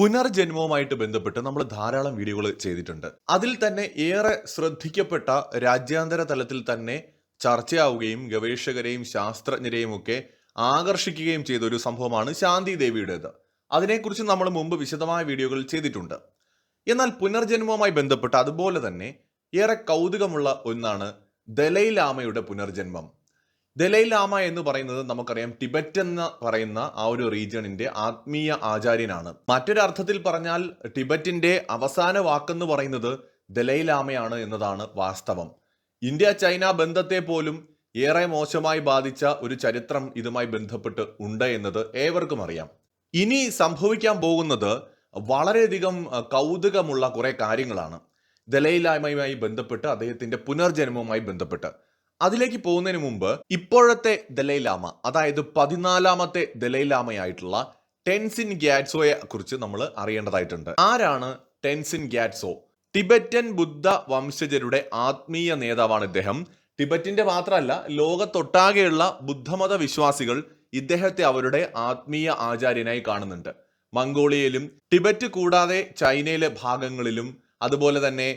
പുനർജന്മവുമായിട്ട് ബന്ധപ്പെട്ട് നമ്മൾ ധാരാളം വീഡിയോകൾ ചെയ്തിട്ടുണ്ട്. അതിൽ തന്നെ ഏറെ ശ്രദ്ധിക്കപ്പെട്ട രാജ്യാന്തര തലത്തിൽ തന്നെ ചർച്ചയാവുകയും ഗവേഷകരെയും ശാസ്ത്രജ്ഞരെയും ഒക്കെ ആകർഷിക്കുകയും ചെയ്ത ഒരു സംഭവമാണ് ശാന്തി ദേവിയുടേത്. അതിനെക്കുറിച്ച് നമ്മൾ മുമ്പ് വിശദമായ വീഡിയോകൾ ചെയ്തിട്ടുണ്ട്. എന്നാൽ പുനർജന്മവുമായി ബന്ധപ്പെട്ട് അതുപോലെ തന്നെ ഏറെ കൗതുകമുള്ള ഒന്നാണ് ദലൈലാമയുടെ പുനർജന്മം. ദലൈ ലാമ എന്ന് പറയുന്നത് നമുക്കറിയാം ടിബറ്റ് എന്ന് പറയുന്ന ആ ഒരു റീജിയണിന്റെ ആത്മീയ ആചാര്യനാണ്. മറ്റൊരർത്ഥത്തിൽ പറഞ്ഞാൽ ടിബറ്റിന്റെ അവസാന വാക്കെന്ന് പറയുന്നത് ദലൈ ലാമയാണ് എന്നതാണ് വാസ്തവം. ഇന്ത്യ ചൈന ബന്ധത്തെ പോലും ഏറെ മോശമായി ബാധിച്ച ഒരു ചരിത്രം ഇതുമായി ബന്ധപ്പെട്ട് ഉണ്ട് എന്നത് ഏവർക്കും അറിയാം. ഇനി സംഭവിക്കാൻ പോകുന്നത് വളരെയധികം കൗതുകമുള്ള കുറെ കാര്യങ്ങളാണ് ദലൈലായ്മയുമായി ബന്ധപ്പെട്ട് അദ്ദേഹത്തിന്റെ പുനർജന്മവുമായി ബന്ധപ്പെട്ട്. അതിലേക്ക് പോകുന്നതിന് മുമ്പ് ഇപ്പോഴത്തെ ദലൈലാമ അതായത് പതിനാലാമത്തെ ദലൈലാമയായിട്ടുള്ള ടെൻസിൻ ഗ്യാറ്റ്സോയെ കുറിച്ച് നമ്മൾ അറിയേണ്ടതായിട്ടുണ്ട്. ആരാണ് ടെൻസിൻ ഗ്യാറ്റ്സോ? ടിബറ്റൻ ബുദ്ധ വംശജരുടെ ആത്മീയ നേതാവാണ് ഇദ്ദേഹം. ടിബറ്റിന്റെ മാത്രമല്ല ലോകത്തൊട്ടാകെയുള്ള ബുദ്ധമത വിശ്വാസികൾ ഇദ്ദേഹത്തെ അവരുടെ ആത്മീയ ആചാര്യനായി കാണുന്നുണ്ട്. മംഗോളിയയിലും ടിബറ്റ് കൂടാതെ ചൈനയിലെ ഭാഗങ്ങളിലും അതുപോലെ തന്നെ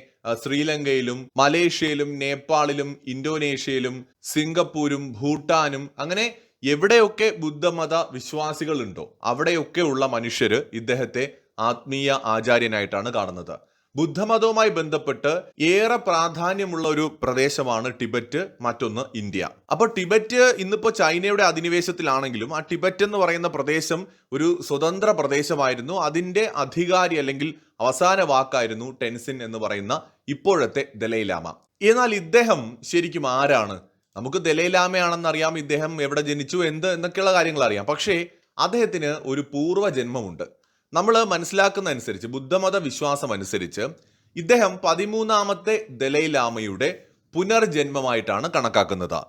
ശ്രീലങ്കയിലും മലേഷ്യയിലും നേപ്പാളിലും ഇന്തോനേഷ്യയിലും സിംഗപ്പൂരും ഭൂട്ടാനും അങ്ങനെ എവിടെയൊക്കെ ബുദ്ധമത വിശ്വാസികളുണ്ടോ അവിടെയൊക്കെ ഉള്ള മനുഷ്യര് ഇദ്ദേഹത്തെ ആത്മീയ ആചാര്യനായിട്ടാണ് കാണുന്നത്. ബുദ്ധമതവുമായി ബന്ധപ്പെട്ട് ഏറെ പ്രാധാന്യമുള്ള ഒരു പ്രദേശമാണ് ടിബറ്റ് മറ്റൊന്ന് ഇന്ത്യ. അപ്പോൾ ടിബറ്റ് ഇന്നിപ്പോ ചൈനയുടെ അധിനിവേശത്തിലാണെങ്കിലും ആ ടിബറ്റ് എന്ന് പറയുന്ന പ്രദേശം ഒരു സ്വതന്ത്ര പ്രദേശമായിരുന്നു. അതിന്റെ അധികാരി അല്ലെങ്കിൽ അവസാന വാക്കായിരുന്നു ടെൻസിൻ എന്ന് പറയുന്ന ഇപ്പോഴത്തെ ദലൈലാമ. എന്നാൽ ഇദ്ദേഹം ശരിക്കും ആരാണ്? നമുക്ക് ദലൈലാമയാണെന്നറിയാം ഇദ്ദേഹം എവിടെ ജനിച്ചു എന്ത് എന്നൊക്കെയുള്ള കാര്യങ്ങൾ അറിയാം പക്ഷേ അദ്ദേഹത്തിന് ഒരു പൂർവ ജന്മമുണ്ട് നമ്മൾ മനസ്സിലാക്കുന്ന അനുസരിച്ച് ബുദ്ധമത വിശ്വാസം അനുസരിച്ച് ഇദ്ദേഹം പതിമൂന്നാമത്തെ ദലൈലാമയുടെ പുനർജന്മമായിട്ടാണ് കണക്കാക്കുന്നത്.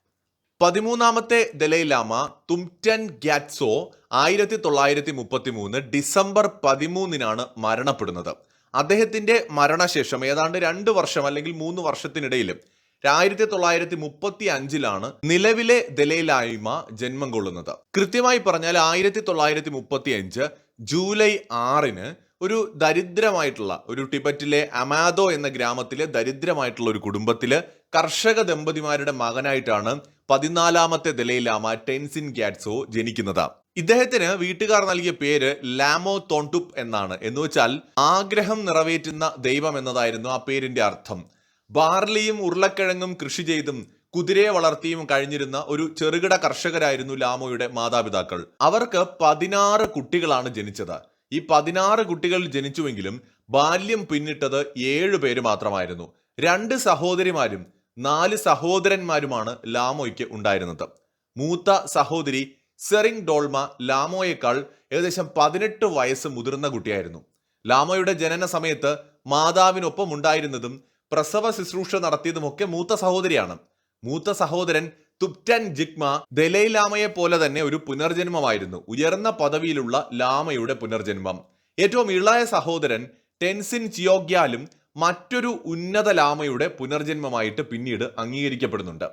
പതിമൂന്നാമത്തെ ദലൈലാമ തുംറ്റൻ ഗ്യാറ്റ്സോ ആയിരത്തി തൊള്ളായിരത്തി മുപ്പത്തി മൂന്ന് ഡിസംബർ പതിമൂന്നിനാണ് മരണപ്പെടുന്നത്. അദ്ദേഹത്തിന്റെ മരണശേഷം ഏതാണ്ട് രണ്ട് വർഷം അല്ലെങ്കിൽ മൂന്ന് വർഷത്തിനിടയിൽ ആയിരത്തി തൊള്ളായിരത്തി മുപ്പത്തി അഞ്ചിലാണ് നിലവിലെ ദലൈലായ്മ ജന്മം കൊള്ളുന്നത്. കൃത്യമായി പറഞ്ഞാൽ ആയിരത്തി തൊള്ളായിരത്തി മുപ്പത്തി അഞ്ച് ജൂലൈ ആറിന് ഒരു ദരിദ്രമായിട്ടുള്ള ഒരു ടിബറ്റിലെ അമാദോ എന്ന ഗ്രാമത്തിലെ ദരിദ്രമായിട്ടുള്ള ഒരു കുടുംബത്തിലെ കർഷക ദമ്പതിമാരുടെ മകനായിട്ടാണ് പതിനാലാമത്തെ ദലൈലാമ ടെൻസിൻ ഗ്യാറ്റ്സോ ജനിക്കുന്നത്. ഇദ്ദേഹത്തിന് വീട്ടുകാർ നൽകിയ പേര് ലാമോ തോണ്ടുപ് എന്നാണ്. എന്ന് വെച്ചാൽ ആഗ്രഹം നിറവേറ്റുന്ന ദൈവം എന്നതായിരുന്നു ആ പേരിന്റെ അർത്ഥം. ബാർലിയും ഉരുളക്കിഴങ്ങും കൃഷി ചെയ്തും കുതിരയെ വളർത്തിയും കഴിഞ്ഞിരുന്ന ഒരു ചെറുകിട കർഷകരായിരുന്നു ലാമോയുടെ മാതാപിതാക്കൾ. അവർക്ക് പതിനാറ് കുട്ടികളാണ് ജനിച്ചത്. ഈ പതിനാറ് കുട്ടികൾ ജനിച്ചുവെങ്കിലും ബാല്യം പിന്നിട്ടത് ഏഴു പേര് മാത്രമായിരുന്നു. രണ്ട് സഹോദരിമാരും നാല് സഹോദരന്മാരുമാണ് ലാമോയ്ക്ക് ഉണ്ടായിരുന്നത്. മൂത്ത സഹോദരി സെറിങ് ഡോൾമ ലാമോയേക്കാൾ ഏകദേശം പതിനെട്ട് വയസ്സ് മുതിർന്ന കുട്ടിയായിരുന്നു. ലാമോയുടെ ജനന സമയത്ത് മാതാവിനൊപ്പം ഉണ്ടായിരുന്നതും പ്രസവ ശുശ്രൂഷ നടത്തിയതുമൊക്കെ മൂത്ത സഹോദരിയാണ്. മൂത്ത സഹോദരൻ തുപ്റ്റൻ ജിഗ്മ ദലൈലാമയെ പോലെ തന്നെ ഒരു പുനർജന്മമായിരുന്നു. ഉയർന്ന പദവിയിലുള്ള ലാമയുടെ പുനർജന്മം. ഏറ്റവും ഇളയ സഹോദരൻ ടെൻസിൻ ചിയോഗ്യാലും മറ്റൊരു ഉന്നത ലാമയുടെ പുനർജന്മമായിട്ട് പിന്നീട് അംഗീകരിക്കപ്പെടുന്നുണ്ട്.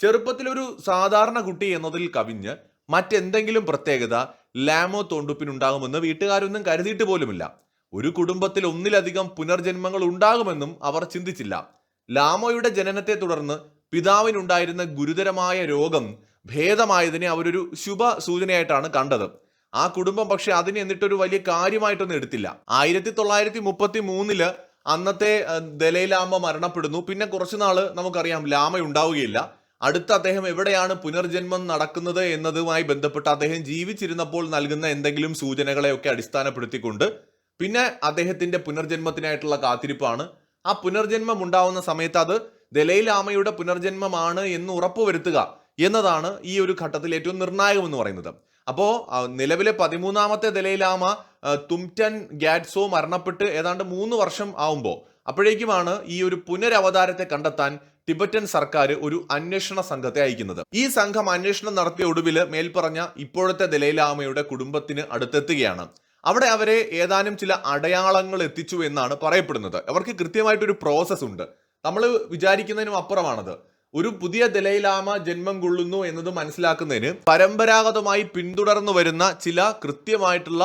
ചെറുപ്പത്തിലൊരു സാധാരണ കുട്ടി എന്നതിൽ കവിഞ്ഞ് മറ്റെന്തെങ്കിലും പ്രത്യേകത ലാമോ തോണ്ടുപ്പിനുണ്ടാകുമെന്ന് വീട്ടുകാരൊന്നും കരുതിയിട്ട് പോലുമില്ല. ഒരു കുടുംബത്തിൽ ഒന്നിലധികം പുനർജന്മങ്ങൾ ഉണ്ടാകുമെന്നും അവർ ചിന്തിച്ചില്ല. ലാമോയുടെ ജനനത്തെ തുടർന്ന് പിതാവിനുണ്ടായിരുന്ന ഗുരുതരമായ രോഗം ഭേദമായതിനെ അവരൊരു ശുഭ സൂചനയായിട്ടാണ് കണ്ടത്. ആ കുടുംബം പക്ഷെ അതിനെ എന്നിട്ടൊരു വലിയ കാര്യമായിട്ടൊന്നും എടുത്തില്ല. ആയിരത്തി തൊള്ളായിരത്തി മുപ്പത്തി മൂന്നിൽ അന്നത്തെ ദലൈലാമ മരണപ്പെടുന്നു. പിന്നെ കുറച്ചു നാൾ നമുക്കറിയാം ലാമ ഉണ്ടാവുകയില്ല അടുത്ത അദ്ദേഹം എവിടെയാണ് പുനർജന്മം നടക്കുന്നത് എന്നതുമായി ബന്ധപ്പെട്ട് അദ്ദേഹം ജീവിച്ചിരുന്നപ്പോൾ നൽകുന്ന എന്തെങ്കിലും സൂചനകളെയൊക്കെ അടിസ്ഥാനപ്പെടുത്തിക്കൊണ്ട് പിന്നെ അദ്ദേഹത്തിന്റെ പുനർജന്മത്തിനായിട്ടുള്ള കാത്തിരിപ്പാണ്. ആ പുനർജന്മം ഉണ്ടാവുന്ന സമയത്ത് അത് ദലൈലാമയുടെ പുനർജന്മമാണ് എന്ന് ഉറപ്പുവരുത്തുക എന്നതാണ് ഈ ഒരു ഘട്ടത്തിൽ ഏറ്റവും നിർണായകം എന്ന് പറയുന്നത് അപ്പോൾ നിലവിലെ പതിമൂന്നാമത്തെ ദലൈലാമ തുംറ്റൻ ഗാറ്റ്സോ മരണപ്പെട്ട് ഏതാണ്ട് മൂന്ന് വർഷം ആവുമ്പോൾ അപ്പോഴേക്കുമാണ് ഈ ഒരു പുനരവതാരത്തെ കണ്ടെത്താൻ ടിബറ്റൻ സർക്കാർ ഒരു അന്വേഷണ സംഘത്തെ അയക്കുന്നത്. ഈ സംഘം അന്വേഷണം നടത്തിയ ഒടുവിൽ മേൽപ്പറഞ്ഞ ഇപ്പോഴത്തെ ദലൈലാമയുടെ കുടുംബത്തിന് അടുത്തെത്തുകയാണ്. അവിടെ അവരെ ഏതാനും ചില അടയാളങ്ങൾ എത്തിച്ചു എന്നാണ് പറയപ്പെടുന്നത്. അവർക്ക് കൃത്യമായിട്ടൊരു പ്രോസസ് ഉണ്ട്. നമ്മൾ വിചാരിക്കുന്നതിനും അപ്പുറമാണത്. ഒരു പുതിയ ദലൈലാമ ജന്മം കൊള്ളുന്നു എന്നത് മനസ്സിലാക്കുന്നതിന് പരമ്പരാഗതമായി പിന്തുടർന്നു വരുന്ന ചില കൃത്യമായിട്ടുള്ള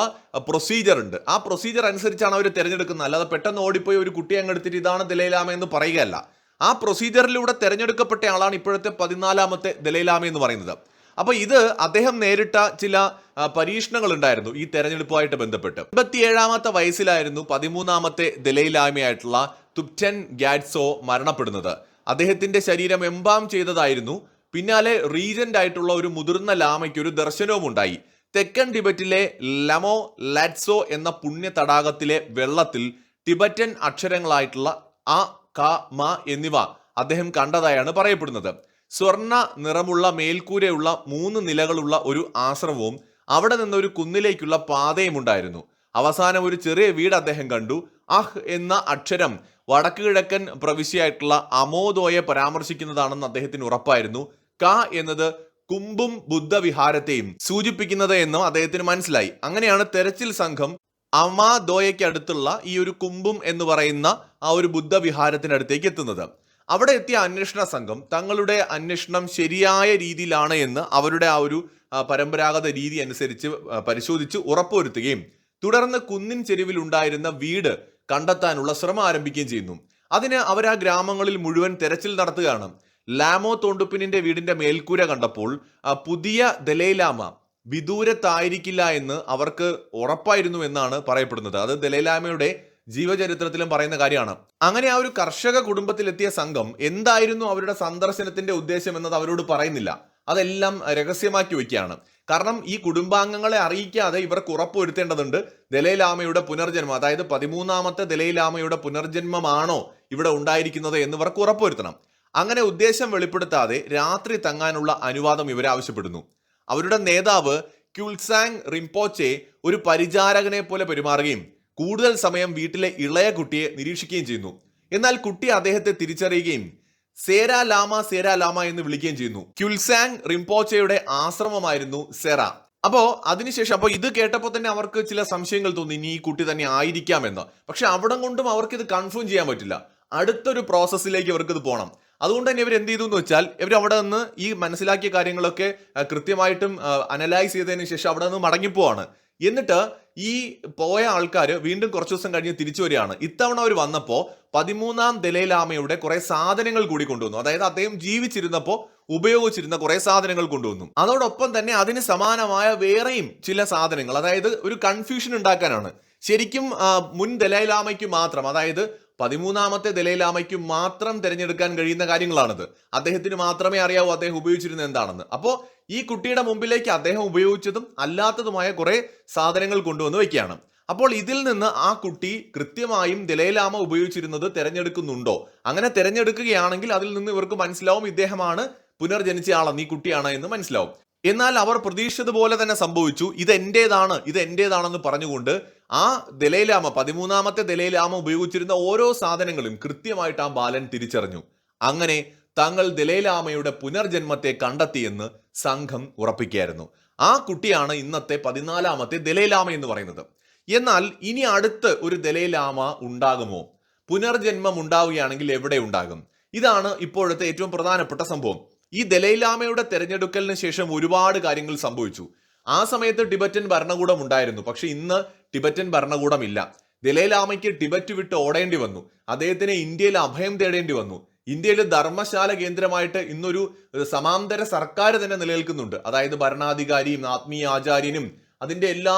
പ്രൊസീജിയർ ഉണ്ട്. ആ പ്രൊസീജിയർ അനുസരിച്ചാണ് അവർ തിരഞ്ഞെടുക്കുന്നത്. അല്ലാതെ പെട്ടെന്ന് ഓടിപ്പോയി ഒരു കുട്ടിയെ അങ്ങ് എടുത്തിട്ട് ഇതാണ് ദലൈലാമ എന്ന് പറയുകയല്ല. ആ പ്രൊസീജിയറിലൂടെ തിരഞ്ഞെടുക്കപ്പെട്ട ആളാണ് ഇപ്പോഴത്തെ പതിനാലാമത്തെ ദലൈലാമ എന്ന് പറയുന്നത്. അപ്പൊ ഇത് അദ്ദേഹം നേരിട്ട ചില പരീക്ഷണങ്ങൾ ഉണ്ടായിരുന്നു ഈ തെരഞ്ഞെടുപ്പുമായിട്ട് ബന്ധപ്പെട്ട്. എൺപത്തിയേഴാമത്തെ വയസ്സിലായിരുന്നു പതിമൂന്നാമത്തെ ദലൈലാമയായിട്ടുള്ള തുപ്റ്റൻ ഗാഡ്സോ മരണപ്പെടുന്നത്. അദ്ദേഹത്തിന്റെ ശരീരം എംബാം ചെയ്തതായിരുന്നു. പിന്നാലെ റീജന്റ് ആയിട്ടുള്ള ഒരു മുതിർന്ന ലാമയ്ക്ക് ഒരു ദർശനവും ഉണ്ടായി തെക്കൻ ടിബറ്റിലെ ലമോ ലാറ്റ്സോ എന്ന പുണ്യ തടാകത്തിലെ വെള്ളത്തിൽ ടിബറ്റൻ അക്ഷരങ്ങളായിട്ടുള്ള അ ക മ എന്നിവ അദ്ദേഹം കണ്ടതായാണ് പറയപ്പെടുന്നത്. സ്വർണ നിറമുള്ള മേൽക്കൂരയുള്ള മൂന്ന് നിലകളുള്ള ഒരു ആശ്രമവും അവിടെ നിന്ന് ഒരു കുന്നിലേക്കുള്ള പാതയും ഉണ്ടായിരുന്നു അവസാനം ഒരു ചെറിയ വീട് അദ്ദേഹം കണ്ടു. അഹ് എന്ന അക്ഷരം വടക്ക് കിഴക്കൻ പ്രവിശ്യയായിട്ടുള്ള അമോദോയെ പരാമർശിക്കുന്നതാണെന്ന് അദ്ദേഹത്തിന് ഉറപ്പായിരുന്നു. ക എന്നത് കുംബും ബുദ്ധവിഹാരത്തെയും സൂചിപ്പിക്കുന്നത് എന്നും അദ്ദേഹത്തിന് മനസ്സിലായി. അങ്ങനെയാണ് തെരച്ചിൽ സംഘം അമാദോയയ്ക്ക് അടുത്തുള്ള ഈ ഒരു കുംഭും എന്ന് പറയുന്ന ആ ഒരു ബുദ്ധവിഹാരത്തിനടുത്തേക്ക് എത്തുന്നത്. അവിടെ എത്തിയ അന്വേഷണ സംഘം തങ്ങളുടെ അന്വേഷണം ശരിയായ രീതിയിലാണ് എന്ന് അവരുടെ ആ ഒരു പരമ്പരാഗത രീതി അനുസരിച്ച് പരിശോധിച്ച് ഉറപ്പുവരുത്തുകയും തുടർന്ന് കുന്നിൻ ചെരുവിൽ ഉണ്ടായിരുന്ന വീട് കണ്ടെത്താനുള്ള ശ്രമം ആരംഭിക്കുകയും ചെയ്യുന്നു. അതിന് അവർ ആ ഗ്രാമങ്ങളിൽ മുഴുവൻ തെരച്ചിൽ നടത്തുകയാണ്. ലാമോ തോണ്ടുപ്പിനിന്റെ വീടിന്റെ മേൽക്കൂര കണ്ടപ്പോൾ പുതിയ ദലൈലാമ വിദൂരത്തായിരിക്കില്ല എന്ന് അവർക്ക് ഉറപ്പായിരുന്നു എന്നാണ് പറയപ്പെടുന്നത്. അത് ദലൈലാമയുടെ ജീവചരിത്രത്തിലും പറയുന്ന കാര്യമാണ്. അങ്ങനെ ആ ഒരു കർഷക കുടുംബത്തിലെത്തിയ സംഘം എന്തായിരുന്നു അവരുടെ സന്ദർശനത്തിന്റെ ഉദ്ദേശം എന്നത് അവരോട് പറയുന്നില്ല. അതെല്ലാം രഹസ്യമാക്കി വെക്കുകയാണ് കാരണം ഈ കുടുംബാംഗങ്ങളെ അറിയിക്കാതെ ഇവർക്ക് ഉറപ്പുവരുത്തേണ്ടതുണ്ട്. ദലൈലാമയുടെ പുനർജന്മം അതായത് പതിമൂന്നാമത്തെ ദലൈലാമയുടെ പുനർജന്മമാണോ ഇവിടെ ഉണ്ടായിരിക്കുന്നത് എന്ന് ഇവർക്ക് ഉറപ്പുവരുത്തണം. അങ്ങനെ ഉദ്ദേശം വെളിപ്പെടുത്താതെ രാത്രി തങ്ങാനുള്ള അനുവാദം ഇവർ ആവശ്യപ്പെടുന്നു. അവരുടെ നേതാവ് ക്യുൽസാങ് റിംപോച്ചെ ഒരു പരിചാരകനെ പോലെ പെരുമാറുകയും കൂടുതൽ സമയം വീട്ടിലെ ഇളയ കുട്ടിയെ നിരീക്ഷിക്കുകയും ചെയ്യുന്നു. എന്നാൽ കുട്ടി അദ്ദേഹത്തെ തിരിച്ചറിയുകയും സേരാ ലാമ സേര ലാമ എന്ന് വിളിക്കുകയും ചെയ്യുന്നു. ക്യുൽസാങ് റിംപോച്ചയുടെ ആശ്രമമായിരുന്നു സെറ. അപ്പോ അതിനുശേഷം അപ്പൊ ഇത് കേട്ടപ്പോൾ തന്നെ അവർക്ക് ചില സംശയങ്ങൾ തോന്നി ഇനി ഈ കുട്ടി തന്നെ ആയിരിക്കാമെന്ന്. പക്ഷെ അവിടം കൊണ്ടും അവർക്ക് ഇത് കൺഫേം ചെയ്യാൻ പറ്റില്ല. അടുത്തൊരു പ്രോസസ്സിലേക്ക് അവർക്ക് ഇത് പോകണം അതുകൊണ്ട് തന്നെ ഇവർ എന്ത് ചെയ്തു എന്ന് വെച്ചാൽ ഇവർ അവിടെ നിന്ന് ഈ മനസ്സിലാക്കിയ കാര്യങ്ങളൊക്കെ കൃത്യമായിട്ടും അനലൈസ് ചെയ്തതിന് ശേഷം അവിടെ നിന്ന് മടങ്ങിപ്പോവാണ്. എന്നിട്ട് ഈ പോയ ആൾക്കാർ വീണ്ടും കുറച്ച് ദിവസം കഴിഞ്ഞ് തിരിച്ചു വരികയാണ്. ഇത്തവണ അവർ വന്നപ്പോൾ പതിമൂന്നാം ദലൈലാമയുടെ കുറെ സാധനങ്ങൾ കൂടി കൊണ്ടുവന്നു. അതായത് അദ്ദേഹം ജീവിച്ചിരുന്നപ്പോൾ ഉപയോഗിച്ചിരുന്ന കുറെ സാധനങ്ങൾ കൊണ്ടുവന്നു. അതോടൊപ്പം തന്നെ അതിന് സമാനമായ വേറെയും ചില സാധനങ്ങൾ. അതായത് ഒരു കൺഫ്യൂഷൻ ഉണ്ടാക്കാനാണ്. ശരിക്കും മുൻ ദലൈലാമയ്ക്ക് മാത്രം അതായത് പതിമൂന്നാമത്തെ ദലൈലാമയ്ക്ക് മാത്രം തിരഞ്ഞെടുക്കാൻ കഴിയുന്ന കാര്യങ്ങളാണിത്. അദ്ദേഹത്തിന് മാത്രമേ അറിയാവൂ അദ്ദേഹം ഉപയോഗിച്ചിരുന്നത് എന്താണെന്ന്. അപ്പോൾ ഈ കുട്ടിയുടെ മുമ്പിലേക്ക് അദ്ദേഹം ഉപയോഗിച്ചതും അല്ലാത്തതുമായ കുറെ സാധനങ്ങൾ കൊണ്ടുവന്ന് വയ്ക്കുകയാണ്. അപ്പോൾ ഇതിൽ നിന്ന് ആ കുട്ടി കൃത്യമായും ദലൈലാമ ഉപയോഗിച്ചിരുന്നത് തിരഞ്ഞെടുക്കുന്നുണ്ടോ? അങ്ങനെ തിരഞ്ഞെടുക്കുകയാണെങ്കിൽ അതിൽ നിന്ന് ഇവർക്ക് മനസ്സിലാവും ഇദ്ദേഹമാണ് പുനർജനിച്ച ആളെന്ന് ഈ കുട്ടിയാണ് എന്ന് മനസ്സിലാവും. എന്നാൽ അവർ പ്രതീക്ഷിച്ചതുപോലെ തന്നെ സംഭവിച്ചു. ഇത് എന്റേതാണ് ഇത് എന്റേതാണെന്ന് പറഞ്ഞുകൊണ്ട് ആ ദലൈലാമ പതിമൂന്നാമത്തെ ദലൈലാമ ഉപയോഗിച്ചിരുന്ന ഓരോ സാധനങ്ങളും കൃത്യമായിട്ട് ആ ബാലൻ തിരിച്ചറിഞ്ഞു. അങ്ങനെ തങ്ങൾ ദലൈലാമയുടെ പുനർജന്മത്തെ കണ്ടെത്തിയെന്ന് സംഘം ഉറപ്പിക്കുകയായിരുന്നു. ആ കുട്ടിയാണ് ഇന്നത്തെ പതിനാലാമത്തെ ദലൈലാമ എന്ന് പറയുന്നത്. എന്നാൽ ഇനി അടുത്ത് ഒരു ദലൈലാമ ഉണ്ടാകുമോ? പുനർജന്മം ഉണ്ടാവുകയാണെങ്കിൽ എവിടെ ഉണ്ടാകും? ഇതാണ് ഇപ്പോഴത്തെ ഏറ്റവും പ്രധാനപ്പെട്ട സംഭവം. ഈ ദലൈലാമയുടെ തെരഞ്ഞെടുക്കലിന് ശേഷം ഒരുപാട് കാര്യങ്ങൾ സംഭവിച്ചു. ആ സമയത്ത് ടിബറ്റൻ ഭരണകൂടം ഉണ്ടായിരുന്നു. പക്ഷെ ഇന്ന് ടിബറ്റൻ ഭരണകൂടമില്ല. ദലൈലാമയ്ക്ക് ടിബറ്റ് വിട്ട് ഓടേണ്ടി വന്നു. അദ്ദേഹത്തിന് ഇന്ത്യയിൽ അഭയം തേടേണ്ടി വന്നു. ഇന്ത്യയിൽ ധർമ്മശാല കേന്ദ്രമായിട്ട് ഇന്നൊരു സമാന്തര സർക്കാർ തന്നെ നിലനിൽക്കുന്നുണ്ട്. അതായത് ഭരണാധികാരിയും ആത്മീയ ആചാര്യനും അതിന്റെ എല്ലാ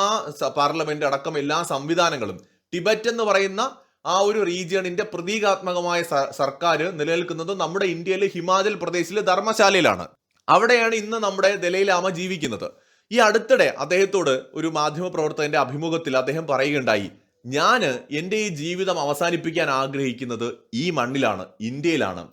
പാർലമെന്റ് അടക്കം എല്ലാ സംവിധാനങ്ങളും. ടിബറ്റ് എന്ന് പറയുന്ന ആ ഒരു റീജിയണിന്റെ പ്രതീകാത്മകമായ സർക്കാർ നിലനിൽക്കുന്നത് നമ്മുടെ ഇന്ത്യയിലെ ഹിമാചൽ പ്രദേശിലെ ധർമ്മശാലയിലാണ്. അവിടെയാണ് ഇന്ന് നമ്മുടെ ദലൈലാമ ജീവിക്കുന്നത്. ഈ അടുത്തിടെ അദ്ദേഹത്തോട് ഒരു മാധ്യമപ്രവർത്തകന്റെ അഭിമുഖത്തിൽ അദ്ദേഹം പറയുകയുണ്ടായി ഞാൻ എന്റെ ഈ ജീവിതം അവസാനിപ്പിക്കാൻ ആഗ്രഹിക്കുന്നത് ഈ മണ്ണിലാണ് ഇന്ത്യയിലാണ്.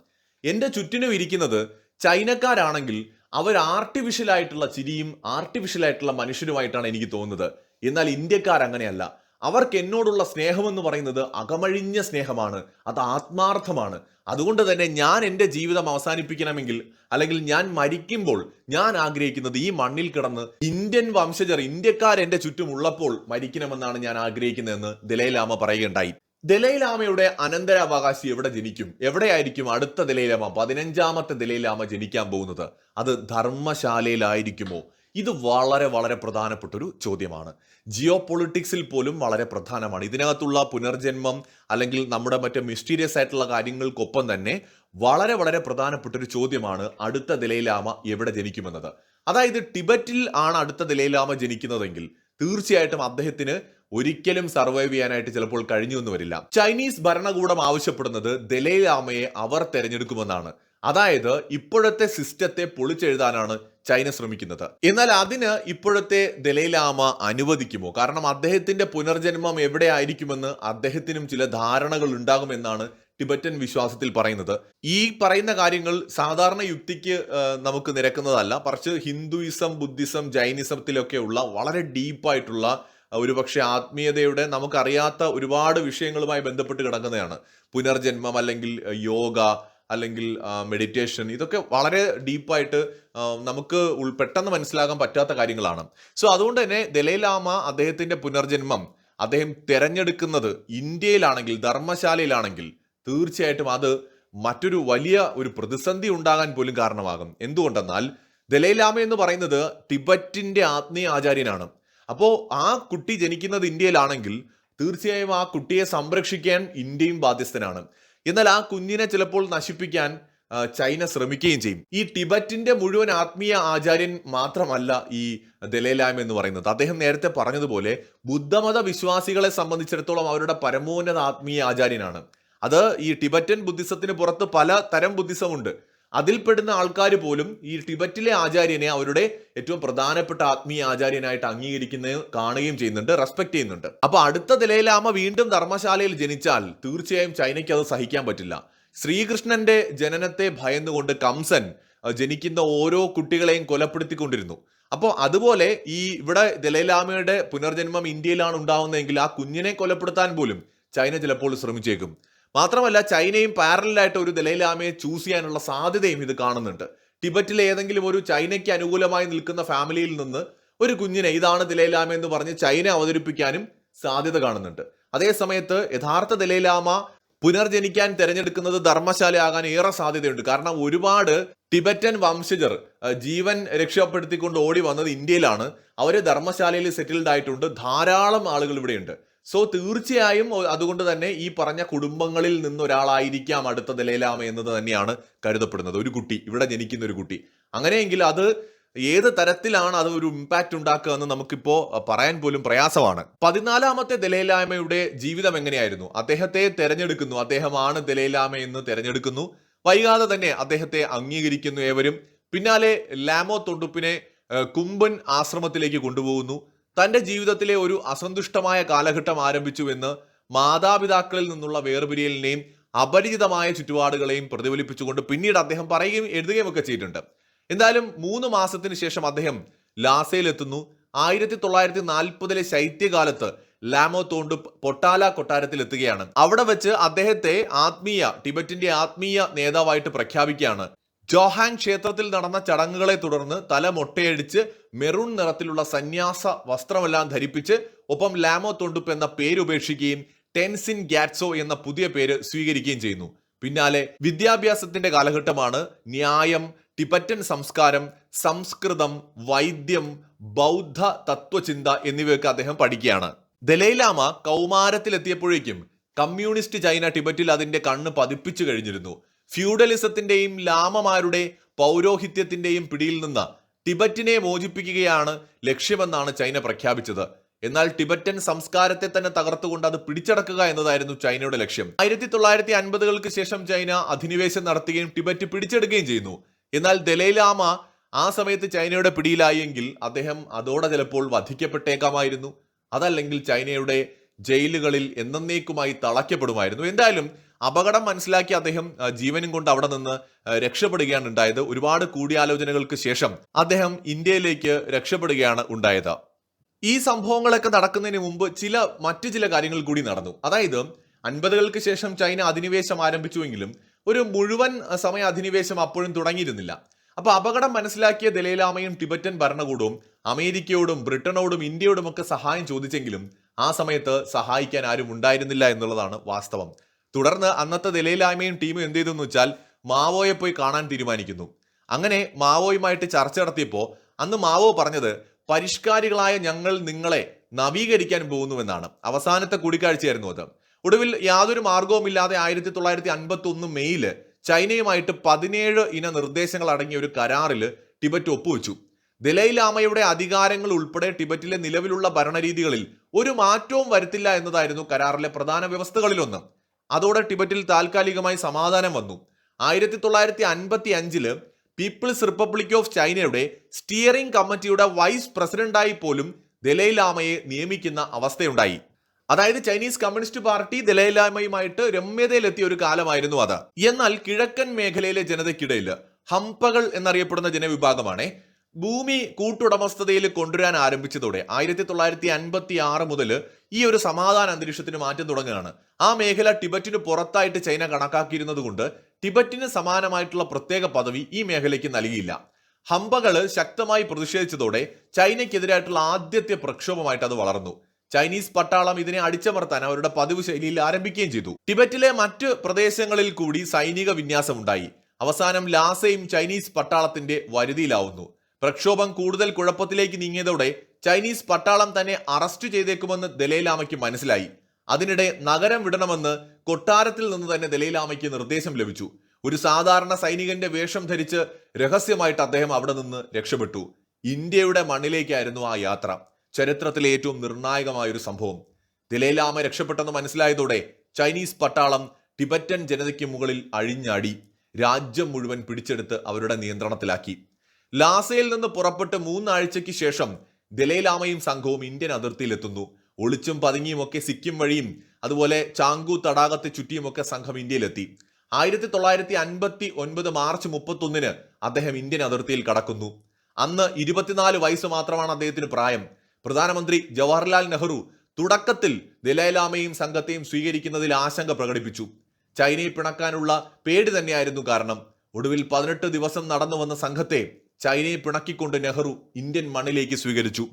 എന്റെ ചുറ്റിനും ഇരിക്കുന്നത് ചൈനക്കാരാണെങ്കിൽ അവർ ആർട്ടിഫിഷ്യൽ ആയിട്ടുള്ള ചിരിയും ആർട്ടിഫിഷ്യൽ ആയിട്ടുള്ള മനുഷ്യരുമായിട്ടാണ് എനിക്ക് തോന്നുന്നത്. എന്നാൽ ഇന്ത്യക്കാർ അങ്ങനെയല്ല. അവർക്ക് എന്നോടുള്ള സ്നേഹമെന്ന് പറയുന്നത് അകമഴിഞ്ഞ സ്നേഹമാണ്. അത് ആത്മാർത്ഥമാണ്. അതുകൊണ്ട് തന്നെ ഞാൻ എന്റെ ജീവിതം അവസാനിപ്പിക്കണമെങ്കിൽ അല്ലെങ്കിൽ ഞാൻ മരിക്കുമ്പോൾ ഞാൻ ആഗ്രഹിക്കുന്നത് ഈ മണ്ണിൽ കിടന്ന് ഇന്ത്യൻ വംശജർ ഇന്ത്യക്കാർ എന്റെ ചുറ്റുമുള്ളപ്പോൾ മരിക്കണമെന്നാണ് ഞാൻ ആഗ്രഹിക്കുന്നതെന്ന് ദലൈലാമ പറയുകയുണ്ടായി. ദലൈലാമയുടെ അനന്തരാവകാശി എവിടെ ജനിക്കും? എവിടെയായിരിക്കും അടുത്ത ദലൈലാമ പതിനഞ്ചാമത്തെ ദലൈലാമ ജനിക്കാൻ പോകുന്നത്? അത് ധർമ്മശാലയിലായിരിക്കുമോ? ഇത് വളരെ വളരെ പ്രധാനപ്പെട്ട ഒരു ചോദ്യമാണ്. ജിയോ പൊളിറ്റിക്സിൽ പോലും വളരെ പ്രധാനമാണ്. ഇതിനകത്തുള്ള പുനർജന്മം അല്ലെങ്കിൽ നമ്മുടെ മറ്റേ മിസ്റ്റീരിയസ് ആയിട്ടുള്ള കാര്യങ്ങൾക്കൊപ്പം തന്നെ വളരെ വളരെ പ്രധാനപ്പെട്ട ഒരു ചോദ്യമാണ് അടുത്ത ദലൈലാമ എവിടെ ജനിക്കുമെന്നത്. അതായത് ടിബറ്റിൽ ആണ് അടുത്ത ദലൈലാമ ജനിക്കുന്നതെങ്കിൽ തീർച്ചയായിട്ടും അദ്ദേഹത്തിന് ഒരിക്കലും സർവൈവ് ചെയ്യാനായിട്ട് ചിലപ്പോൾ കഴിഞ്ഞു എന്ന് വരില്ല. ചൈനീസ് ഭരണകൂടം ആവശ്യപ്പെടുന്നത് ദലൈലാമയെ അവർ തെരഞ്ഞെടുക്കുമെന്നാണ്. അതായത് ഇപ്പോഴത്തെ സിസ്റ്റത്തെ പൊളിച്ചെഴുതാനാണ് ചൈന ശ്രമിക്കുന്നത്. എന്നാൽ അതിന് ഇപ്പോഴത്തെ ദലൈലാമ അനുവദിക്കുമോ? കാരണം അദ്ദേഹത്തിന്റെ പുനർജന്മം എവിടെ ആയിരിക്കുമെന്ന് അദ്ദേഹത്തിനും ചില ധാരണകൾ ഉണ്ടാകുമെന്നാണ് ടിബറ്റൻ വിശ്വാസത്തിൽ പറയുന്നത്. ഈ പറയുന്ന കാര്യങ്ങൾ സാധാരണ യുക്തിക്ക് നമുക്ക് നിരക്കുന്നതല്ല. പറച്ച് ഹിന്ദുയിസം ബുദ്ധിസം ജൈനിസത്തിലൊക്കെ ഉള്ള വളരെ ഡീപ്പായിട്ടുള്ള ഒരുപക്ഷെ ആത്മീയതയുടെ നമുക്കറിയാത്ത ഒരുപാട് വിഷയങ്ങളുമായി ബന്ധപ്പെട്ട് കിടക്കുന്നതാണ്. പുനർജന്മം അല്ലെങ്കിൽ യോഗ അല്ലെങ്കിൽ മെഡിറ്റേഷൻ ഇതൊക്കെ വളരെ ഡീപ്പായിട്ട് നമുക്ക് പെട്ടെന്ന് മനസ്സിലാക്കാൻ പറ്റാത്ത കാര്യങ്ങളാണ്. സോ അതുകൊണ്ട് തന്നെ ദലൈലാമ അദ്ദേഹത്തിന്റെ പുനർജന്മം അദ്ദേഹം തിരഞ്ഞെടുക്കുന്നത് ഇന്ത്യയിലാണെങ്കിൽ ധർമ്മശാലയിലാണെങ്കിൽ തീർച്ചയായിട്ടും അത് മറ്റൊരു വലിയ ഒരു പ്രതിസന്ധി ഉണ്ടാകാൻ പോലും കാരണമാകും. എന്തുകൊണ്ടെന്നാൽ ദലൈലാമ എന്ന് പറയുന്നത് ടിബറ്റിന്റെ ആത്മീയ ആചാര്യനാണ്. അപ്പോൾ ആ കുട്ടി ജനിക്കുന്നത് ഇന്ത്യയിലാണെങ്കിൽ തീർച്ചയായും ആ കുട്ടിയെ സംരക്ഷിക്കാൻ ഇന്ത്യയും ബാധ്യസ്ഥനാണ്. എന്നാൽ ആ കുഞ്ഞിനെ ചിലപ്പോൾ നശിപ്പിക്കാൻ ചൈന ശ്രമിക്കുകയും ചെയ്യും. ഈ ടിബറ്റിന്റെ മുഴുവൻ ആത്മീയ ആചാര്യൻ മാത്രമല്ല ഈ ദലൈലാമ എന്ന് പറയുന്നത്. അദ്ദേഹം നേരത്തെ പറഞ്ഞതുപോലെ ബുദ്ധമത വിശ്വാസികളെ സംബന്ധിച്ചിടത്തോളം അവരുടെ പരമോന്നത ആത്മീയ ആചാര്യനാണ്. അത് ഈ ടിബറ്റൻ ബുദ്ധിസത്തിന് പുറത്ത് പല തരം ബുദ്ധിസമുണ്ട്. അതിൽപ്പെടുന്ന ആൾക്കാർ പോലും ഈ ടിബറ്റിലെ ആചാര്യനെ അവരുടെ ഏറ്റവും പ്രധാനപ്പെട്ട ആത്മീയ ആചാര്യനായിട്ട് അംഗീകരിക്കുന്നത് കാണുകയും ചെയ്യുന്നുണ്ട് റെസ്പെക്ട് ചെയ്യുന്നുണ്ട്. അപ്പൊ അടുത്ത ദലൈലാമ വീണ്ടും ധർമ്മശാലയിൽ ജനിച്ചാൽ തീർച്ചയായും ചൈനയ്ക്ക് അത് സഹിക്കാൻ പറ്റില്ല. ശ്രീകൃഷ്ണന്റെ ജനനത്തെ ഭയന്നുകൊണ്ട് കംസൻ ജനിക്കുന്ന ഓരോ കുട്ടികളെയും കൊലപ്പെടുത്തിക്കൊണ്ടിരുന്നു. അപ്പോൾ അതുപോലെ ഈ ഇവിടെ ദലൈലാമയുടെ പുനർജന്മം ഇന്ത്യയിലാണ് ഉണ്ടാവുന്നതെങ്കിൽ ആ കുഞ്ഞിനെ കൊലപ്പെടുത്താൻ പോലും ചൈന ചിലപ്പോൾ ശ്രമിച്ചേക്കും. മാത്രമല്ല ചൈനയും പാരലായിട്ട് ഒരു ദലൈലാമയെ ചൂസ് ചെയ്യാനുള്ള സാധ്യതയും ഇത് കാണുന്നുണ്ട്. ടിബറ്റിലെ ഏതെങ്കിലും ഒരു ചൈനയ്ക്ക് അനുകൂലമായി നിൽക്കുന്ന ഫാമിലിയിൽ നിന്ന് ഒരു കുഞ്ഞിനെ ഇതാണ് ദലൈലാമ എന്ന് പറഞ്ഞ് ചൈന അവതരിപ്പിക്കാനും സാധ്യത കാണുന്നുണ്ട്. അതേ സമയത്ത് യഥാർത്ഥ ദലൈലാമ പുനർജനിക്കാൻ തിരഞ്ഞെടുക്കുന്നത് ധർമ്മശാലയാകാൻ ഏറെ സാധ്യതയുണ്ട്. കാരണം ഒരുപാട് ടിബറ്റൻ വംശജർ ജീവൻ രക്ഷപ്പെടുത്തിക്കൊണ്ട് ഓടി വന്നത് ഇന്ത്യയിലാണ്. അവർ ധർമ്മശാലയിൽ സെറ്റിൽഡ് ആയിട്ടുണ്ട്. ധാരാളം ആളുകൾ ഇവിടെയുണ്ട്. സോ തീർച്ചയായും അതുകൊണ്ട് തന്നെ ഈ പറഞ്ഞ കുടുംബങ്ങളിൽ നിന്ന് ഒരാളായിരിക്കാം അടുത്ത ദലൈലാമ എന്നത് തന്നെയാണ് കരുതപ്പെടുന്നത്. ഒരു കുട്ടി ഇവിടെ ജനിക്കുന്ന ഒരു കുട്ടി. അങ്ങനെയെങ്കിൽ അത് ഏത് തരത്തിലാണ് അത് ഒരു ഇമ്പാക്റ്റ് ഉണ്ടാക്കുക എന്ന് നമുക്കിപ്പോൾ പറയാൻ പോലും പ്രയാസമാണ്. പതിനാലാമത്തെ ദലൈലാമയുടെ ജീവിതം എങ്ങനെയായിരുന്നു? അദ്ദേഹത്തെ തെരഞ്ഞെടുക്കുന്നു. അദ്ദേഹമാണ് ദലൈലാമ എന്ന് തെരഞ്ഞെടുക്കുന്നു. വൈകാതെ തന്നെ അദ്ദേഹത്തെ അംഗീകരിക്കുന്നു ഏവരും. പിന്നാലെ ലാമോ തൊണ്ടുപ്പിനെ കുമ്പൻ ആശ്രമത്തിലേക്ക് കൊണ്ടുപോകുന്നു. തന്റെ ജീവിതത്തിലെ ഒരു അസന്തുഷ്ടമായ കാലഘട്ടം ആരംഭിച്ചുവെന്ന് മാതാപിതാക്കളിൽ നിന്നുള്ള വേർപിരിയലിനെയും അപരിചിതമായ ചുറ്റുപാടുകളെയും പ്രതിഫലിപ്പിച്ചുകൊണ്ട് പിന്നീട് അദ്ദേഹം പറയുകയും എഴുതുകയും ഒക്കെ ചെയ്തിട്ടുണ്ട്. എന്തായാലും മൂന്ന് മാസത്തിന് ശേഷം അദ്ദേഹം ലാസയിലെത്തുന്നു. ആയിരത്തി തൊള്ളായിരത്തി നാൽപ്പതിലെ ശൈത്യകാലത്ത് ലാമോ തോണ്ട് പൊട്ടാല കൊട്ടാരത്തിൽ എത്തുകയാണ് അവിടെ വെച്ച് അദ്ദേഹത്തെ ആത്മീയ ടിബറ്റിന്റെ ആത്മീയ നേതാവായിട്ട് പ്രഖ്യാപിക്കുകയാണ് ജോഹാൻ ക്ഷേത്രത്തിൽ നടന്ന ചടങ്ങുകളെ തുടർന്ന് തല മൊട്ടയടിച്ച് മെറൂൺ നിറത്തിലുള്ള സന്യാസ വസ്ത്രമെല്ലാം ധരിപ്പിച്ച് ഒപ്പം ലാമോ തൊണ്ടുപ്പ് എന്ന പേരുപേക്ഷിക്കുകയും ടെൻസിൻ ഗാറ്റ്സോ എന്ന പുതിയ പേര് സ്വീകരിക്കുകയും ചെയ്യുന്നു. പിന്നാലെ വിദ്യാഭ്യാസത്തിന്റെ കാലഘട്ടമാണ് ന്യായം ടിബറ്റൻ സംസ്കാരം സംസ്കൃതം വൈദ്യം ബൗദ്ധ തത്വചിന്ത എന്നിവയൊക്കെ അദ്ദേഹം പഠിക്കുകയാണ്. ദലൈലാമ കൗമാരത്തിലെത്തിയപ്പോഴേക്കും കമ്മ്യൂണിസ്റ്റ് ചൈന ടിബറ്റിൽ അതിന്റെ കണ്ണ് പതിപ്പിച്ചു കഴിഞ്ഞിരുന്നു. ഫ്യൂഡലിസത്തിന്റെയും ലാമമാരുടെ പൗരോഹിത്യത്തിന്റെയും പിടിയിൽ നിന്ന് ടിബറ്റിനെ മോചിപ്പിക്കുകയാണ് ലക്ഷ്യമെന്നാണ് ചൈന പ്രഖ്യാപിച്ചത്. എന്നാൽ ടിബറ്റൻ സംസ്കാരത്തെ തന്നെ തകർത്തുകൊണ്ട് അത് പിടിച്ചടക്കുക എന്നതായിരുന്നു ചൈനയുടെ ലക്ഷ്യം. ആയിരത്തി തൊള്ളായിരത്തി അൻപതുകൾക്ക് ശേഷം ചൈന അധിനിവേശം നടത്തുകയും ടിബറ്റ് പിടിച്ചെടുക്കുകയും ചെയ്യുന്നു. എന്നാൽ ദലൈലാമ ആ സമയത്ത് ചൈനയുടെ പിടിയിലായെങ്കിൽ അദ്ദേഹം അതോടെ ചിലപ്പോൾ വധിക്കപ്പെട്ടേക്കാമായിരുന്നു. അതല്ലെങ്കിൽ ചൈനയുടെ ജയിലുകളിൽ എന്നേക്കുമായി തളയ്ക്കപ്പെടുമായിരുന്നു. എന്തായാലും അപകടം മനസ്സിലാക്കി അദ്ദേഹം ജീവനും കൊണ്ട് അവിടെ നിന്ന് രക്ഷപ്പെടുകയാണ് ഉണ്ടായത്. ഒരുപാട് കൂടിയാലോചനകൾക്ക് ശേഷം അദ്ദേഹം ഇന്ത്യയിലേക്ക് രക്ഷപ്പെടുകയാണ് ഉണ്ടായത്. ഈ സംഭവങ്ങളൊക്കെ നടക്കുന്നതിന് മുമ്പ് ചില മറ്റു ചില കാര്യങ്ങൾ കൂടി നടന്നു. അതായത് അൻപതുകൾക്ക് ശേഷം ചൈന അധിനിവേശം ആരംഭിച്ചുവെങ്കിലും ഒരു മുഴുവൻ സമയ അധിനിവേശം അപ്പോഴും തുടങ്ങിയിരുന്നില്ല. അപ്പൊ അപകടം മനസ്സിലാക്കിയ ദലൈലാമയും ടിബറ്റൻ ഭരണകൂടവും അമേരിക്കയോടും ബ്രിട്ടനോടും ഇന്ത്യയോടുമൊക്കെ സഹായം ചോദിച്ചെങ്കിലും ആ സമയത്ത് സഹായിക്കാൻ ആരും ഉണ്ടായിരുന്നില്ല എന്നുള്ളതാണ് വാസ്തവം. തുടർന്ന് അന്നത്തെ നിലയിലായ്മയും ടീമും എന്ത് ചെയ്തു എന്ന് വെച്ചാൽ മാവോയെ പോയി കാണാൻ തീരുമാനിക്കുന്നു. അങ്ങനെ മാവോയുമായിട്ട് ചർച്ച നടത്തിയപ്പോൾ അന്ന് മാവോ പറഞ്ഞത് പരിഷ്കാരികളായ ഞങ്ങൾ നിങ്ങളെ നവീകരിക്കാൻ പോകുന്നുവെന്നാണ്. അവസാനത്തെ കൂടിക്കാഴ്ചയായിരുന്നു അത്. ഒടുവിൽ യാതൊരു മാർഗവുമില്ലാതെ ആയിരത്തി തൊള്ളായിരത്തി അൻപത്തി ഒന്ന് മെയ്യിൽ ചൈനയുമായിട്ട് പതിനേഴ് ഇന നിർദ്ദേശങ്ങൾ അടങ്ങിയ ഒരു കരാറിൽ ടിബറ്റ് ഒപ്പുവെച്ചു. ദലൈലാമയുടെ അധികാരങ്ങൾ ഉൾപ്പെടെ ടിബറ്റിലെ നിലവിലുള്ള ഭരണരീതികളിൽ ഒരു മാറ്റവും വരുത്തില്ല എന്നതായിരുന്നു കരാറിലെ പ്രധാന വ്യവസ്ഥകളിലൊന്ന്. അതോടെ ടിബറ്റിൽ താൽക്കാലികമായി സമാധാനം വന്നു. ആയിരത്തി തൊള്ളായിരത്തി അൻപത്തി അഞ്ചിൽ പീപ്പിൾസ് റിപ്പബ്ലിക് ഓഫ് ചൈനയുടെ സ്റ്റിയറിംഗ് കമ്മിറ്റിയുടെ വൈസ് പ്രസിഡന്റായി പോലും ദലൈലാമയെ നിയമിക്കുന്ന അവസ്ഥയുണ്ടായി. അതായത് ചൈനീസ് കമ്മ്യൂണിസ്റ്റ് പാർട്ടി ദലൈലാമയുമായിട്ട് രമ്യതയിലെത്തിയ ഒരു കാലമായിരുന്നു അത്. എന്നാൽ കിഴക്കൻ മേഖലയിലെ ജനതയ്ക്കിടയിൽ ഹംപകൾ എന്നറിയപ്പെടുന്ന ജനവിഭാഗമാണ് ഭൂമി കൂട്ടുടമസ്ഥതയിൽ കൊണ്ടുവരാൻ ആരംഭിച്ചതോടെ ആയിരത്തി തൊള്ളായിരത്തി അൻപത്തി ആറ് മുതൽ ഈ ഒരു സമാധാന അന്തരീക്ഷത്തിന് മാറ്റം തുടങ്ങുകയാണ്. ആ മേഖല ടിബറ്റിന് പുറത്തായിട്ട് ചൈന കണക്കാക്കിയിരുന്നത് കൊണ്ട് ടിബറ്റിന് സമാനമായിട്ടുള്ള പ്രത്യേക പദവി ഈ മേഖലയ്ക്ക് നൽകിയില്ല. ഹംബകൾ ശക്തമായി പ്രതിഷേധിച്ചതോടെ ചൈനയ്ക്കെതിരായിട്ടുള്ള ആദ്യത്തെ പ്രക്ഷോഭമായിട്ട് അത് വളർന്നു. ചൈനീസ് പട്ടാളം ഇതിനെ അടിച്ചമർത്താൻ അവരുടെ പതിവ് ശൈലിയിൽ ആരംഭിക്കുകയും ചെയ്തു. ടിബറ്റിലെ മറ്റ് പ്രദേശങ്ങളിൽ കൂടി സൈനിക വിന്യാസം ഉണ്ടായി അവസാനം ലാസയും ചൈനീസ് പട്ടാളത്തിന്റെ വരുതിയിലാവുന്നു. പ്രക്ഷോഭം കൂടുതൽ കുഴപ്പത്തിലേക്ക് നീങ്ങിയതോടെ ചൈനീസ് പട്ടാളം തന്നെ അറസ്റ്റ് ചെയ്തേക്കുമെന്ന് ദലൈലാമയ്ക്ക് മനസ്സിലായി. അതിനിടെ നഗരം വിടണമെന്ന് കൊട്ടാരത്തിൽ നിന്ന് തന്നെ ദലൈലാമയ്ക്ക് നിർദ്ദേശം ലഭിച്ചു. ഒരു സാധാരണ സൈനികന്റെ വേഷം ധരിച്ച് രഹസ്യമായിട്ട് അദ്ദേഹം അവിടെ നിന്ന് രക്ഷപ്പെട്ടു. ഇന്ത്യയുടെ മണ്ണിലേക്കായിരുന്നു ആ യാത്ര. ചരിത്രത്തിലെ ഏറ്റവും നിർണായകമായ ഒരു സംഭവം. ദലൈലാമ രക്ഷപ്പെട്ടെന്ന് മനസ്സിലായതോടെ ചൈനീസ് പട്ടാളം ടിബറ്റൻ ജനതയ്ക്ക് മുകളിൽ അഴിഞ്ഞാടി. രാജ്യം മുഴുവൻ പിടിച്ചെടുത്ത് അവരുടെ നിയന്ത്രണത്തിലാക്കി. ലാസയിൽ നിന്ന് പുറപ്പെട്ട് മൂന്നാഴ്ചയ്ക്ക് ശേഷം ദലൈലാമയും സംഘവും ഇന്ത്യൻ അതിർത്തിയിലെത്തുന്നു ഒളിച്ചും പതുങ്ങിയുമൊക്കെ സിക്കിം വഴിയും അതുപോലെ ചാങ്കു തടാകത്തെ ചുറ്റിയുമൊക്കെ സംഘം ഇന്ത്യയിലെത്തി ആയിരത്തി തൊള്ളായിരത്തി അൻപത്തി ഒൻപത് മാർച്ച് മുപ്പത്തൊന്നിന് അദ്ദേഹം ഇന്ത്യൻ അതിർത്തിയിൽ കടക്കുന്നു. അന്ന് ഇരുപത്തിനാല് വയസ്സ് മാത്രമാണ് അദ്ദേഹത്തിന് പ്രായം. പ്രധാനമന്ത്രി ജവഹർലാൽ നെഹ്റു തുടക്കത്തിൽ ദലൈലാമയും സംഘത്തെയും സ്വീകരിക്കുന്നതിൽ ആശങ്ക പ്രകടിപ്പിച്ചു. ചൈനയെ പിണക്കാനുള്ള പേടി തന്നെയായിരുന്നു കാരണം. ഒടുവിൽ പതിനെട്ട് ദിവസം നടന്നു വന്ന സംഘത്തെ ചൈനയെ പിണക്കിക്കൊണ്ട് നെഹ്റു ഇന്ത്യൻ മണ്ണിലേക്ക് സ്വീകരിച്ചു.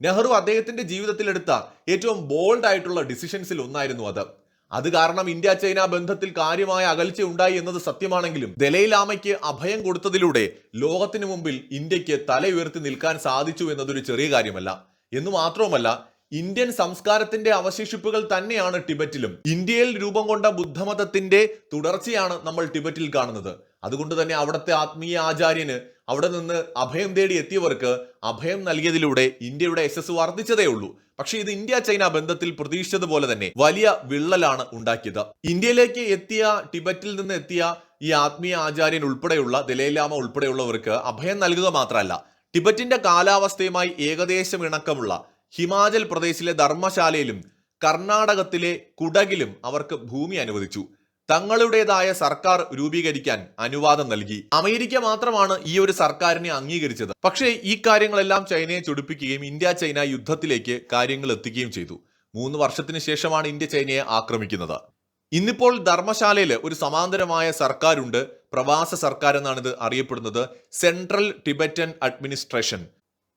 നെഹ്റു അദ്ദേഹത്തിന്റെ ജീവിതത്തിലെടുത്ത ഏറ്റവും ബോൾഡ് ആയിട്ടുള്ള ഡിസിഷൻസിൽ ഒന്നായിരുന്നു അത്. അത് കാരണം ഇന്ത്യ ചൈന ബന്ധത്തിൽ കാര്യമായ അകൽച്ച ഉണ്ടായി എന്നത് സത്യമാണെങ്കിലും ദലൈലാമയ്ക്ക് അഭയം കൊടുത്തതിലൂടെ ലോകത്തിനു മുമ്പിൽ ഇന്ത്യയ്ക്ക് തല ഉയർത്തി നിൽക്കാൻ സാധിച്ചു എന്നതൊരു ചെറിയ കാര്യമല്ല. എന്ന് മാത്രവുമല്ല ഇന്ത്യൻ സംസ്കാരത്തിന്റെ അവശേഷിപ്പുകൾ തന്നെയാണ് ടിബറ്റിലും. ഇന്ത്യയിൽ രൂപം കൊണ്ട ബുദ്ധമതത്തിന്റെ തുടർച്ചയാണ് നമ്മൾ ടിബറ്റിൽ കാണുന്നത്. അതുകൊണ്ട് തന്നെ അവിടുത്തെ ആത്മീയ ആചാര്യന് അവിടെ നിന്ന് അഭയം തേടി എത്തിയവർക്ക് അഭയം നൽകിയതിലൂടെ ഇന്ത്യയുടെ യശസ് വർദ്ധിച്ചതേ ഉള്ളൂ. പക്ഷേ ഇത് ഇന്ത്യ ചൈന ബന്ധത്തിൽ പ്രതീക്ഷിച്ചതുപോലെ തന്നെ വലിയ വിള്ളലാണ് ഉണ്ടാക്കിയത്. ഇന്ത്യയിലേക്ക് എത്തിയ ടിബറ്റിൽ നിന്ന് എത്തിയ ഈ ആത്മീയ ആചാര്യൻ ഉൾപ്പെടെയുള്ള ദലൈലാമ ഉൾപ്പെടെയുള്ളവർക്ക് അഭയം നൽകുക മാത്രമല്ല ടിബറ്റിന്റെ കാലാവസ്ഥയുമായി ഏകദേശം ഇണക്കമുള്ള ഹിമാചൽ പ്രദേശിലെ ധർമ്മശാലയിലും കർണാടകത്തിലെ കുടകിലും അവർക്ക് ഭൂമി അനുവദിച്ചു. തങ്ങളുടേതായ സർക്കാർ രൂപീകരിക്കാൻ അനുവാദം നൽകി. അമേരിക്ക മാത്രമാണ് ഈ ഒരു സർക്കാരിനെ അംഗീകരിച്ചത്. പക്ഷേ ഈ കാര്യങ്ങളെല്ലാം ചൈനയെ ചൊടിപ്പിക്കുകയും ഇന്ത്യ ചൈന യുദ്ധത്തിലേക്ക് കാര്യങ്ങൾ എത്തിക്കുകയും ചെയ്തു. മൂന്ന് വർഷത്തിന് ശേഷമാണ് ഇന്ത്യ ചൈനയെ ആക്രമിക്കുന്നത്. ഇന്നിപ്പോൾ ധർമ്മശാലയിൽ ഒരു സമാന്തരമായ സർക്കാരുണ്ട്. പ്രവാസ സർക്കാർ എന്നാണ് അറിയപ്പെടുന്നത്. Central Tibetan administration.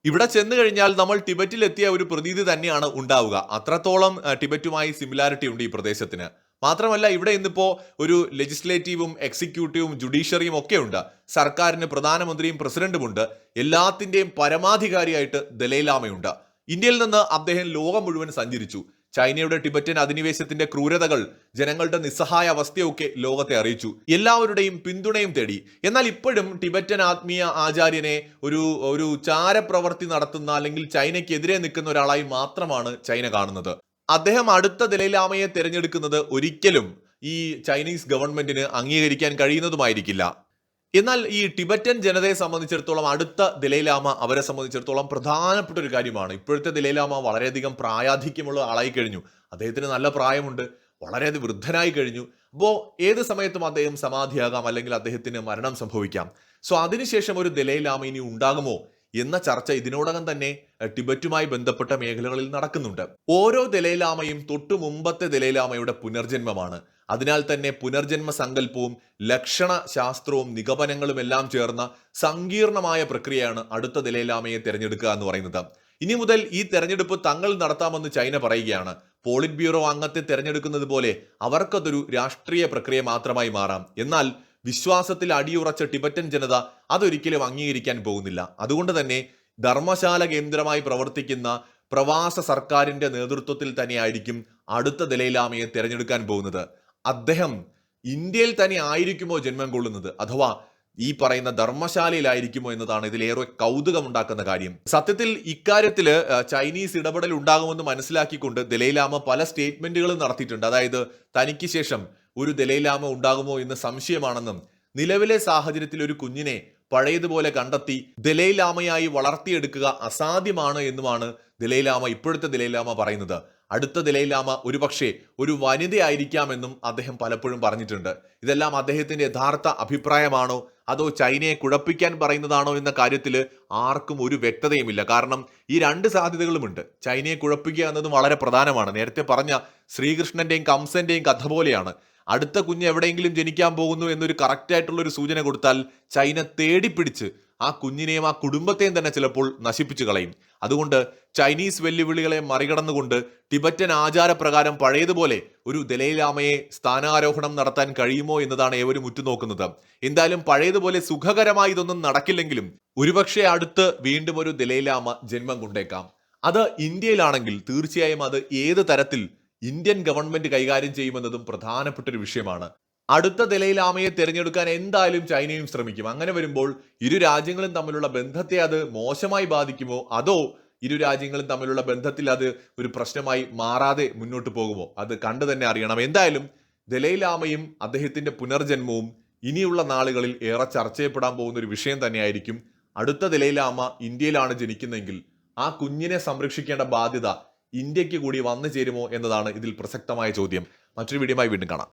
ഇവിടെ ചെന്നു കഴിഞ്ഞാൽ നമ്മൾ ടിബറ്റിൽ എത്തിയ ഒരു പ്രതീതി തന്നെയാണ് ഉണ്ടാവുക. അത്രത്തോളം ടിബറ്റുമായി സിമിലാരിറ്റി ഉണ്ട് ഈ പ്രദേശത്തിന്. മാത്രമല്ല ഇവിടെ ഇന്നിപ്പോ ഒരു ലെജിസ്ലേറ്റീവും എക്സിക്യൂട്ടീവും ജുഡീഷ്യറിയും ഒക്കെ ഉണ്ട്. സർക്കാരിന് പ്രധാനമന്ത്രിയും പ്രസിഡന്റും ഉണ്ട്. എല്ലാത്തിന്റെയും പരമാധികാരിയായിട്ട് ദലൈലാമയുണ്ട് ഇന്ത്യയിൽ നിന്ന് അദ്ദേഹം ലോകം മുഴുവൻ സഞ്ചരിച്ചു. ചൈനയുടെ ടിബറ്റൻ അധിനിവേശത്തിന്റെ ക്രൂരതകൾ ജനങ്ങളുടെ നിസ്സഹായ അവസ്ഥയൊക്കെ ലോകത്തെ അറിയിച്ചു. എല്ലാവരുടെയും പിന്തുണയും തേടി. എന്നാൽ ഇപ്പോഴും ടിബറ്റൻ ആത്മീയ ആചാര്യനെ ഒരു ഒരു ചാരപ്രവർത്തി നടത്തുന്ന അല്ലെങ്കിൽ ചൈനയ്ക്കെതിരെ നിൽക്കുന്ന ഒരാളായി മാത്രമാണ് ചൈന കാണുന്നത്. അദ്ദേഹം അടുത്ത ദലൈലാമയെ തിരഞ്ഞെടുക്കുന്നത് ഒരിക്കലും ഈ ചൈനീസ് ഗവൺമെന്റിന് അംഗീകരിക്കാൻ കഴിയുന്നതുമായിരിക്കില്ല. എന്നാൽ ഈ ടിബറ്റൻ ജനതയെ സംബന്ധിച്ചിടത്തോളം അടുത്ത ദലൈലാമ അവരെ സംബന്ധിച്ചിടത്തോളം പ്രധാനപ്പെട്ട ഒരു കാര്യമാണ്. ഇപ്പോഴത്തെ ദലൈലാമ വളരെയധികം പ്രായാധിക്യമുള്ള ആളായി കഴിഞ്ഞു. അദ്ദേഹത്തിന് നല്ല പ്രായമുണ്ട് വളരെയധികം വൃദ്ധനായി കഴിഞ്ഞു. അപ്പോൾ ഏത് സമയത്തും അദ്ദേഹം സമാധിയാകാം അല്ലെങ്കിൽ അദ്ദേഹത്തിന് മരണം സംഭവിക്കാം. സോ അതിനുശേഷം ഒരു ദലൈലാമ ഇനി ഉണ്ടാകുമോ എന്ന ചർച്ച ഇതിനോടകം തന്നെ ടിബറ്റുമായി ബന്ധപ്പെട്ട മേഖലകളിൽ നടക്കുന്നുണ്ട്. ഓരോ ദലൈലാമയും തൊട്ടു മുമ്പത്തെ ദലൈലാമയുടെ പുനർജന്മമാണ്. അതിനാൽ തന്നെ പുനർജന്മ സങ്കല്പവും ലക്ഷണ ശാസ്ത്രവും നിഗമനങ്ങളും എല്ലാം ചേർന്ന സങ്കീർണമായ പ്രക്രിയയാണ് അടുത്ത ദലൈലാമയെ തിരഞ്ഞെടുക്കുക എന്ന് പറയുന്നത്. ഇനി മുതൽ ഈ തെരഞ്ഞെടുപ്പ് തങ്ങൾ നടത്താമെന്ന് ചൈന പറയുകയാണ്. പോളിറ്റ് ബ്യൂറോ അംഗത്തെ തെരഞ്ഞെടുക്കുന്നത് പോലെ അവർക്കതൊരു രാഷ്ട്രീയ പ്രക്രിയ മാത്രമായി മാറാം. എന്നാൽ വിശ്വാസത്തിൽ അടിയുറച്ച ടിബറ്റൻ ജനത അതൊരിക്കലും അംഗീകരിക്കാൻ പോകുന്നില്ല. അതുകൊണ്ട് തന്നെ ധർമ്മശാല കേന്ദ്രമായി പ്രവർത്തിക്കുന്ന പ്രവാസ സർക്കാരിന്റെ നേതൃത്വത്തിൽ തന്നെയായിരിക്കും അടുത്ത ദലൈലാമയെ തിരഞ്ഞെടുക്കാൻ പോകുന്നത്. അദ്ദേഹം ഇന്ത്യയിൽ തന്നെ ആയിരിക്കുമോ ജന്മം കൊള്ളുന്നത്? അഥവാ ഈ പറയുന്ന ധർമ്മശാലയിലായിരിക്കുമോ എന്നതാണ് ഇതിലേറെ കൗതുകമുണ്ടാക്കുന്ന കാര്യം. സത്യത്തിൽ ഇക്കാര്യത്തിൽ ചൈനീസ് ഇടപെടൽ ഉണ്ടാകുമെന്ന് മനസ്സിലാക്കിക്കൊണ്ട് ദലൈലാമ പല സ്റ്റേറ്റ്മെന്റുകളും നടത്തിയിട്ടുണ്ട്. അതായത് തനിക്ക് ശേഷം ഒരു ദലൈലാമ ഉണ്ടാകുമോ എന്ന് സംശയമാണെന്നും നിലവിലെ സാഹചര്യത്തിൽ ഒരു കുഞ്ഞിനെ പഴയതുപോലെ കണ്ടെത്തി ദലൈലാമയായി വളർത്തിയെടുക്കുക അസാധ്യമാണ് എന്നുമാണ് ദലൈലാമ ഇപ്പോഴത്തെ ദലൈലാമ പറയുന്നത്. അടുത്ത ദലൈലാമ ഒരുപക്ഷെ ഒരു വനിതയായിരിക്കാമെന്നും അദ്ദേഹം പലപ്പോഴും പറഞ്ഞിട്ടുണ്ട്. ഇതെല്ലാം അദ്ദേഹത്തിന്റെ യഥാർത്ഥ അഭിപ്രായമാണോ? അതോ ചൈനയെ കുഴപ്പിക്കാൻ പറയുന്നതാണോ എന്ന കാര്യത്തിൽ ആർക്കും ഒരു വ്യക്തതയുമില്ല. കാരണം ഈ രണ്ട് സാധ്യതകളുമുണ്ട്. ചൈനയെ കുഴപ്പിക്കുക എന്നതും വളരെ പ്രധാനമാണ്. നേരത്തെ പറഞ്ഞ ശ്രീകൃഷ്ണന്റെയും കംസന്റെയും കഥ പോലെയാണ്. അടുത്ത കുഞ്ഞ് എവിടെയെങ്കിലും ജനിക്കാൻ പോകുന്നു എന്നൊരു കറക്റ്റായിട്ടുള്ള ഒരു സൂചന കൊടുത്താൽ ചൈന തേടിപ്പിടിച്ച് ആ കുഞ്ഞിനെയും ആ കുടുംബത്തെയും തന്നെ ചിലപ്പോൾ നശിപ്പിച്ചു കളയും. അതുകൊണ്ട് ചൈനീസ് വെല്ലുവിളികളെ മറികടന്നുകൊണ്ട് ടിബറ്റൻ ആചാരപ്രകാരം പഴയതുപോലെ ഒരു ദലൈലാമയെ സ്ഥാനാരോഹണം നടത്താൻ കഴിയുമോ എന്നതാണ് ഏവരും ഉറ്റുനോക്കുന്നത്. എന്തായാലും പഴയതുപോലെ സുഖകരമായി ഇതൊന്നും നടക്കില്ലെങ്കിലും ഒരുപക്ഷെ അടുത്ത് വീണ്ടും ഒരു ദലൈലാമ ജന്മം കൊണ്ടേക്കാം. അത് ഇന്ത്യയിലാണെങ്കിൽ തീർച്ചയായും അത് ഏത് തരത്തിൽ ഇന്ത്യൻ ഗവൺമെന്റ് കൈകാര്യം ചെയ്യുമെന്നതും പ്രധാനപ്പെട്ട ഒരു വിഷയമാണ്. അടുത്ത ദലൈലാമയെ തിരഞ്ഞെടുക്കാൻ എന്തായാലും ചൈനയും ശ്രമിക്കും. അങ്ങനെ വരുമ്പോൾ ഇരു രാജ്യങ്ങളും തമ്മിലുള്ള ബന്ധത്തെ അത് മോശമായി ബാധിക്കുമോ? അതോ ഇരു രാജ്യങ്ങളും തമ്മിലുള്ള ബന്ധത്തിൽ അത് ഒരു പ്രശ്നമായി മാറാതെ മുന്നോട്ട് പോകുമോ? അത് കണ്ടു തന്നെ അറിയണം. എന്തായാലും ദലൈലാമയും അദ്ദേഹത്തിന്റെ പുനർജന്മവും ഇനിയുള്ള നാളുകളിൽ ഏറെ ചർച്ച ചെയ്യപ്പെടാൻ പോകുന്ന ഒരു വിഷയം തന്നെയായിരിക്കും. അടുത്ത ദലൈലാമ ഇന്ത്യയിലാണ് ജനിക്കുന്നതെങ്കിൽ ആ കുഞ്ഞിനെ സംരക്ഷിക്കേണ്ട ബാധ്യത ഇന്ത്യയ്ക്ക് കൂടി വന്നു ചേരുമോ എന്നതാണ് ഇതിൽ പ്രസക്തമായ ചോദ്യം. മറ്റൊരു വീഡിയോയുമായി വീണ്ടും കാണാം.